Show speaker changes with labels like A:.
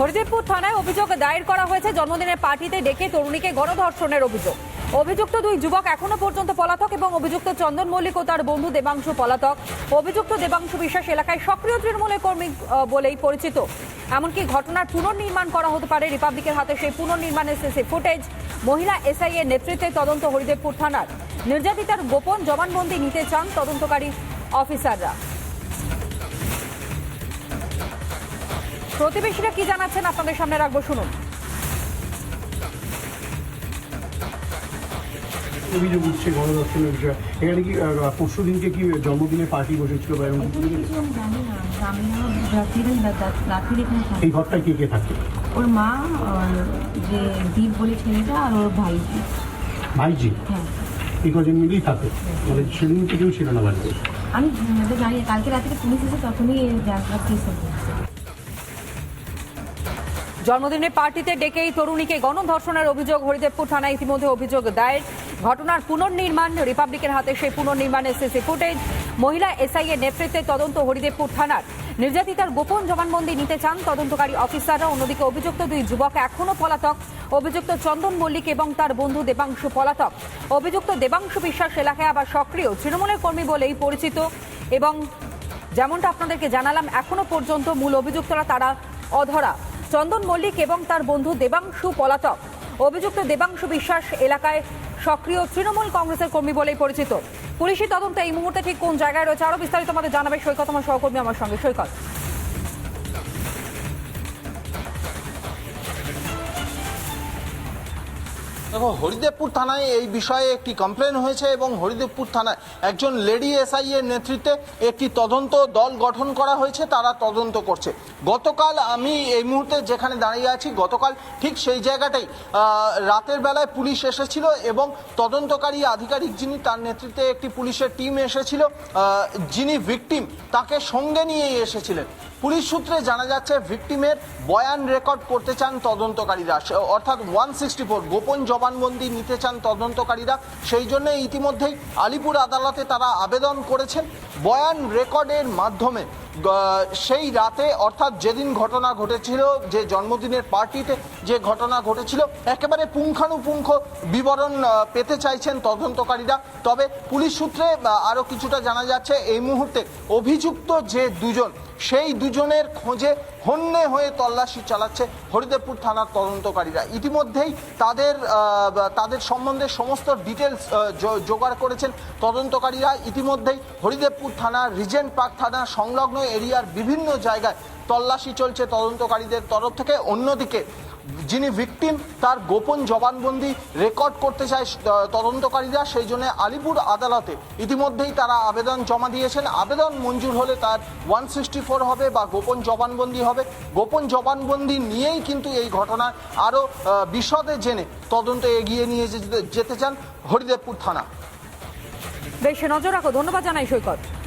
A: হরিদেবপুর থানায় অভিযোগ দায়ের করা হয়েছে। জন্মদিনের পার্টিতে ডেকে তরুণীকে গণধর্ষণের অভিযোগ। অভিযুক্ত দুই যুবক এখনও পর্যন্ত পলাতক এবং অভিযুক্ত চন্দন মল্লিক ও তার বন্ধু দেবাংশু পলাতক। অভিযুক্ত দেবাংশু বিশ্বাস এলাকায় সক্রিয় তৃণমূলের কর্মী বলেই পরিচিত। এমনকি ঘটনার পুনর্নির্মাণ করা হতে পারে রিপাবলিকের হাতে সেই পুনর্নির্মাণের সিসি ফুটেজ। মহিলা এসআই এর নেতৃত্বে তদন্ত হরিদেবপুর থানার। নির্যাতিতার গোপন জবানবন্দি নিতে চান তদন্তকারী অফিসাররা। প্রতিবেশীরা কি জানাচ্ছেন আপনাদের সামনে রাখব শুনুন।
B: অভিযোগ উঠছে গণদর্শনের বিষয়। এখানে কি পরশু দিনকে কি জন্মদিনের পার্টি বসেছিল বা এরকম এই ঘরটায় কে কে থাকে?
C: ওর মা যে দীপ বলে ছেলেটা আর ওর ভাই
B: ভাইজি?
C: হ্যাঁ।
B: এই কজন মিলেই থাকে। মানে সেদিন কেউ ছিল না বাড়িতে।
C: আমি জানি কালকে রাত্রে পুলিশ এসে তখনই হয়েছে
A: জন্মদিনের পার্টিতে ডেকেই তরুণীকে গণধর্ষণের অভিযোগ হরিদেবপুর থানায় ইতিমধ্যে অভিযোগ দায়ের। ঘটনার পুনর্নির্মাণ রিপাবলিকের হাতে সেই পুনর্নির্মাণের সিসি ফুটেজ মহিলা এসআই এর নেতৃত্বে তদন্ত হরিদেবপুর থানার। নির্যাতিতার গোপন জবানবন্দি নিতে চান তদন্তকারী অফিসাররা। অন্যদিকে অভিযুক্ত দুই যুবক এখনও পলাতক। অভিযুক্ত চন্দন মল্লিক এবং তার বন্ধু দেবাংশু পলাতক। অভিযুক্ত দেবাংশু বিশ্বাস এলাকায় আবার সক্রিয়। তৃণমূলের কর্মী বলেই পরিচিত। এবং যেমনটা আপনাদেরকে জানালাম এখনও পর্যন্ত মূল অভিযুক্তরা তারা অধরা। চন্দন মল্লিক এবং তার বন্ধু দেবাংশু পলাতক। অভিযুক্ত দেবাংশু বিশ্বাস এলাকায় সক্রিয় তৃণমূল কংগ্রেসের কর্মী বলেই পরিচিত। পুলিশি তদন্ত এই মুহূর্তে ঠিক কোন জায়গায় রয়েছে? আরও বিস্তারিত আমাদের জানাবে সৈকত, আমার সহকর্মী আমার সঙ্গে। সৈকত।
D: দেখো, হরিদেবপুর থানায় এই বিষয়ে একটি কমপ্লেন হয়েছে এবং হরিদেবপুর থানায় একজন লেডি এসআই এর নেতৃত্বে একটি তদন্ত দল গঠন করা হয়েছে, তারা তদন্ত করছে। গতকাল আমি এই মুহূর্তে যেখানে দাঁড়িয়ে আছি, গতকাল ঠিক সেই জায়গাটাই রাতের বেলায় পুলিশ এসেছিল এবং তদন্তকারী আধিকারিক যিনি তার নেতৃত্বে একটি পুলিশের টিম এসেছিল যিনি ভিকটিম তাকে সঙ্গে নিয়েই এসেছিলেন। পুলিশ সূত্রে জানা যাচ্ছে ভিকটিমের বয়ান রেকর্ড করতে চান তদন্তকারীরা। অর্থাৎ ওয়ান সিক্সটি ফোর গোপন জবানবন্দি নিতে চান তদন্তকারীরা। সেই জন্য ইতিমধ্যেই আলিপুর আদালতে তারা আবেদন করেছেন বয়ান রেকর্ডের মাধ্যমে। সেই রাতে অর্থাৎ যেদিন ঘটনা ঘটেছিল যে জন্মদিনের পার্টিতে যে ঘটনা ঘটেছিল একেবারে পুঙ্খানুপুঙ্খ বিবরণ পেতে চাইছেন তদন্তকারীরা। তবে পুলিশ সূত্রে আহ, আরও কিছুটা জানা যাচ্ছে এই মুহূর্তে অভিযুক্ত যে দুজন সেই দুজনের খোঁজে হন্যে হয়ে তল্লাশি চালাচ্ছে হরিদেবপুর থানার তদন্তকারীরা। ইতিমধ্যেই তাদের তাদের সম্বন্ধে সমস্ত ডিটেলস জোগাড় করেছেন তদন্তকারীরা। ইতিমধ্যেই হরিদেবপুর থানা রিজেন্ট পার্ক থানা সংলগ্ন এরিয়ার বিভিন্ন জায়গায় তল্লাশি চলছে তদন্তকারীদের তরফ থেকে। অন্যদিকে যিনি ভিকটিম তার গোপন জবানবন্দি রেকর্ড করতে চায় তদন্তকারীরা, সেই জন্য আলিপুর আদালতে ইতিমধ্যেই তারা আবেদন জমা দিয়েছেন। আবেদন মঞ্জুর হলে তার ওয়ান সিক্সটি ফোর হবে বা গোপন জবানবন্দি হবে। গোপন জবানবন্দি নিয়েই কিন্তু এই ঘটনার আরও বিশদে জেনে তদন্ত এগিয়ে নিয়ে যেতে- যেতে চান হরিদেবপুর থানা।
A: বেশ, নজর রাখো, ধন্যবাদ জানাই সৈকত।